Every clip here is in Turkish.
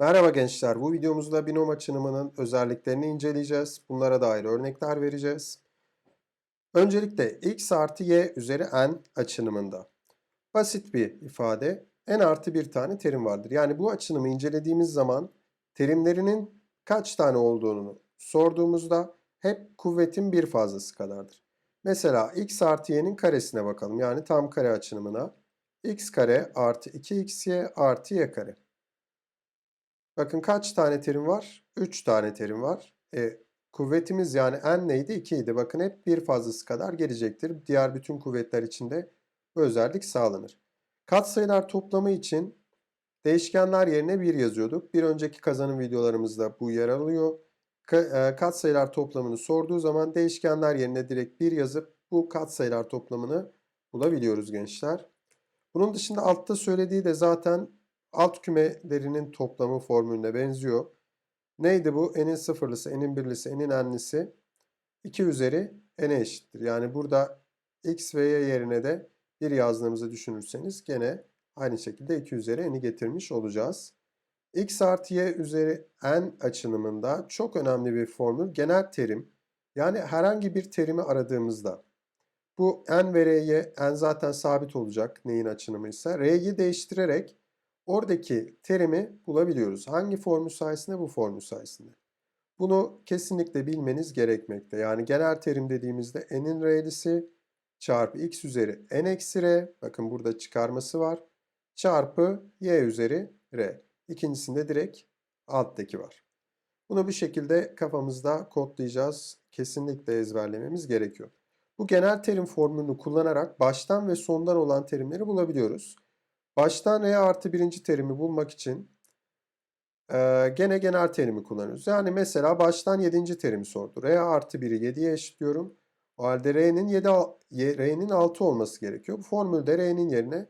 Merhaba gençler, bu videomuzda binom açınımının özelliklerini inceleyeceğiz. Bunlara dair örnekler vereceğiz. Öncelikle x artı y üzeri n açınımında. Basit bir ifade. n artı bir tane terim vardır. Yani bu açınımı incelediğimiz zaman terimlerinin kaç tane olduğunu sorduğumuzda hep kuvvetin bir fazlası kadardır. Mesela x artı y'nin karesine bakalım. Yani tam kare açınımına. x kare artı 2xy artı y kare. Bakın kaç tane terim var? 3 tane terim var. E, kuvvetimiz yani n neydi? 2 idi. Bakın hep bir fazlası kadar gelecektir. Diğer bütün kuvvetler için de bu özellik sağlanır. Katsayılar toplamı için değişkenler yerine 1 yazıyorduk. Bir önceki kazanım videolarımızda bu yer alıyor. E, Katsayılar toplamını sorduğu zaman değişkenler yerine direkt 1 yazıp bu katsayılar toplamını bulabiliyoruz gençler. Bunun dışında altta söylediği de zaten alt kümelerinin toplamı formülüne benziyor. Neydi bu? N'in sıfırlısı, N'in birlisi, N'in n'lisi 2 üzeri N'e eşittir. Yani burada X ve Y yerine de 1 yazdığımızı düşünürseniz gene aynı şekilde 2 üzeri N'i getirmiş olacağız. X artı Y üzeri N açınımında çok önemli bir formül genel terim. Yani herhangi bir terimi aradığımızda bu N ve R'ye N zaten sabit olacak neyin açınımıysa. R'yi değiştirerek oradaki terimi bulabiliyoruz. Hangi formül sayesinde? Bu formül sayesinde. Bunu kesinlikle bilmeniz gerekmekte. Yani genel terim dediğimizde n'in r'lisi çarpı x üzeri n eksi r. Bakın burada çıkarması var. Çarpı y üzeri r. İkincisinde direkt alttaki var. Bunu bir şekilde kafamızda kodlayacağız. Kesinlikle ezberlememiz gerekiyor. Bu genel terim formülünü kullanarak baştan ve sondan olan terimleri bulabiliyoruz. Baştan R artı birinci terimi bulmak için e, gene genel terimi kullanıyoruz. Yani mesela baştan yedinci terimi sordu. R artı 1'i 7'ye eşitliyorum. O halde R'nin 7 R'nin 6 olması gerekiyor. Bu formülde R'nin yerine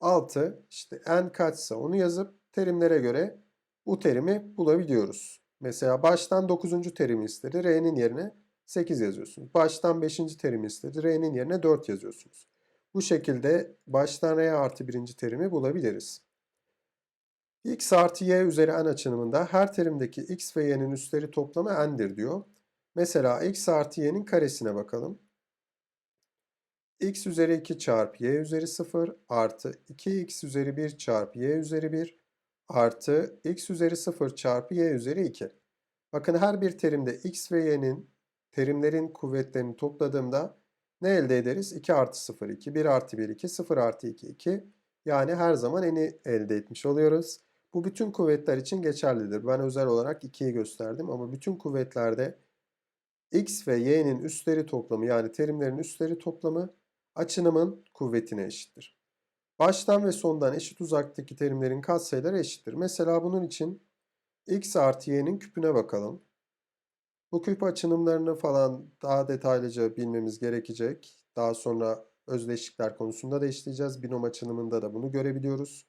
6 işte n kaçsa onu yazıp terimlere göre bu terimi bulabiliyoruz. Mesela baştan 9. terimi istedi. R'nin yerine 8 yazıyorsunuz. Baştan 5. terimi istedi. R'nin yerine 4 yazıyorsunuz. Bu şekilde baştan R artı birinci terimi bulabiliriz. x artı y üzeri n açınımında her terimdeki x ve y'nin üstleri toplamı n'dir diyor. Mesela x artı y'nin karesine bakalım. x üzeri 2 çarpı y üzeri 0 artı 2x üzeri 1 çarpı y üzeri 1 artı x üzeri 0 çarpı y üzeri 2. Bakın her bir terimde x ve y'nin terimlerin kuvvetlerini topladığımda ne elde ederiz? 2 artı 0, 2, 1 artı 1, 2, 0 artı 2, 2. Yani her zaman n'i elde etmiş oluyoruz. Bu bütün kuvvetler için geçerlidir. Ben özel olarak 2'yi gösterdim ama bütün kuvvetlerde x ve y'nin üstleri toplamı yani terimlerin üstleri toplamı açınımın kuvvetine eşittir. Baştan ve sondan eşit uzaktaki terimlerin katsayıları eşittir. Mesela bunun için x artı y'nin küpüne bakalım. Bu küp açınımlarını falan daha detaylıca bilmemiz gerekecek. Daha sonra özdeşlikler konusunda da işleyeceğiz. Binom açınımında da bunu görebiliyoruz.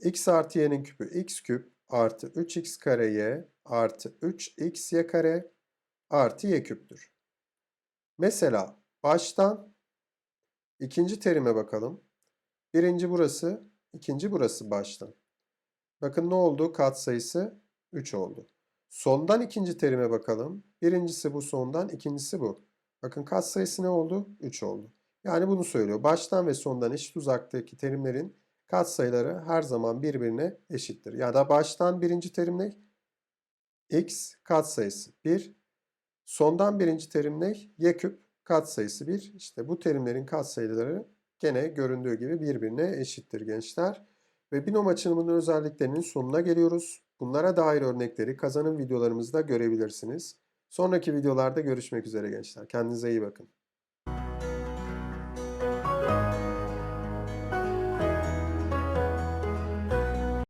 x artı y'nin küpü x küp artı 3x kare y artı 3x y kare artı y küptür. Mesela baştan ikinci terime bakalım. Birinci burası, ikinci burası baştan. Bakın ne oldu? Katsayısı 3 oldu. Sondan ikinci terime bakalım. Birincisi bu sondan, ikincisi bu. Bakın katsayısı ne oldu? 3 oldu. Yani bunu söylüyor. Baştan ve sondan eşit uzaktaki terimlerin katsayıları her zaman birbirine eşittir. Ya da baştan birinci terim ne? x katsayısı 1. Sondan birinci terim ne? y küp katsayısı 1. İşte bu terimlerin katsayıları gene göründüğü gibi birbirine eşittir gençler. Ve binom açılımının özelliklerinin sonuna geliyoruz. Bunlara dair örnekleri kazanım videolarımızda görebilirsiniz. Sonraki videolarda görüşmek üzere gençler. Kendinize iyi bakın.